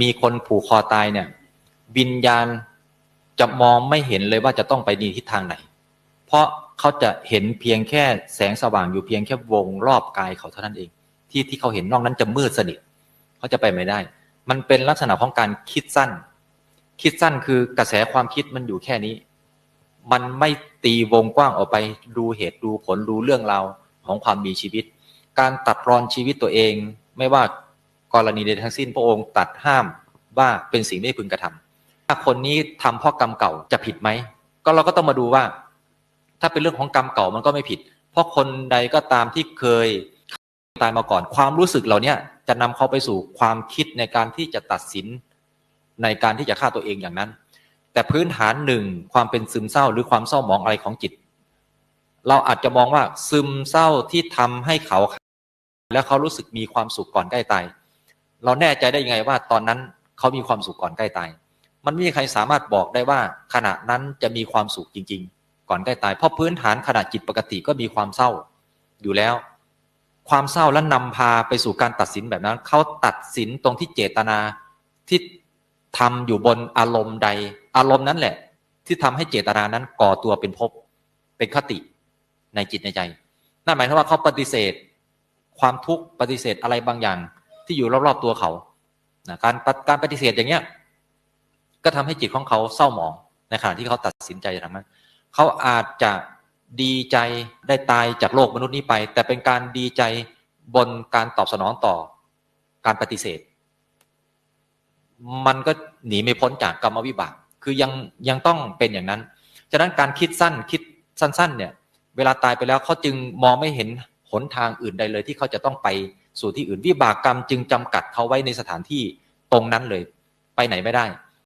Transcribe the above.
มีคนผูกคอตายเนี่ยวิญญาณจะมองไม่เห็นเลยว่าจะต้องไปในทิศทางไหน เพราะเขาจะเห็นเพียงแค่แสงสว่างอยู่เพียงแค่วงรอบกายเขาเท่านั้นเอง ที่ที่เขาเห็นนอกนั้นจะมืดสนิทเขาจะไปไม่ได้ มันเป็นลักษณะของการคิดสั้น คิดสั้นคือกระแสความคิดมันอยู่แค่นี้ มันไม่ตีวงกว้างออกไปดูเหตุดูผลดูเรื่องราวของความมีชีวิต การตัดรอนชีวิตตัวเอง ไม่ว่า กรณีใดทั้งสิ้นพระองค์ตัดห้ามว่าเป็นสิ่งไม่พึงกระทำถ้าคนนี้ทำเพราะกรรมเก่าจะผิดไหมก็เราก็ต้องมาดูว่า ถ้าเป็นเรื่องของกรรมเก่ามันก็ไม่ผิด เพราะคนใดก็ตามที่เคยตายมาก่อน ความรู้สึกเหล่านี้จะนำเขาไปสู่ความคิดในการที่จะตัดสินในการที่จะฆ่าตัวเองอย่างนั้น แต่พื้นฐานหนึ่งความเป็นซึมเศร้าหรือความเศร้าหมองอะไรของจิต เราอาจจะมองว่าซึมเศร้าที่ทำให้เขา แล้วเขารู้สึกมีความสุขก่อนใกล้ตาย เราแน่ใจได้ยังไงว่าตอนนั้นเขามีความสุขก่อนใกล้ตาย มันไม่มีใครสามารถบอกได้ว่าขณะนั้นจะมีความสุขจริง ๆ ก่อนใกล้ตาย เพราะพื้นฐานขณะจิตปกติก็มีความเศร้า อยู่แล้ว ความเศร้าแล้วนำพาไปสู่การตัดสินแบบนั้น เขาตัดสินตรงที่เจตนาที่ทำอยู่บนอารมณ์ใด อารมณ์นั้นแหละ ที่ทำให้เจตนานั้นก่อตัวเป็นภพเป็นคติในจิตในใจ นั่นหมายถึงว่าเขาปฏิเสธ ความทุกข์ปฏิเสธอะไรบางอย่าง ที่อยู่รอบๆตัวเขานะการการปฏิเสธอย่างเงี้ย ก็ทำให้จิตของเขาเศร้าหมองในขณะที่เขาตัดสินใจทำนั้นเขาอาจจะดีใจได้ตายจากโลกมนุษย์นี้ไป แต่เป็นการดีใจบนการตอบสนองต่อการปฏิเสธ มันก็หนีไม่พ้นจากกรรมวิบากคือยังยังต้องเป็นอย่างนั้น ฉะนั้นการคิดสั้นคิดสั้น ๆ เนี่ย เวลาตายไปแล้วเขาจึงมองไม่เห็นหนทางอื่นใดเลยที่เขาจะต้องไป สู่ที่อื่นวิบากกรรมจึงจำกัดเขาไว้ในสถานที่ตรงนั้นเลย ไปไหนไม่ได้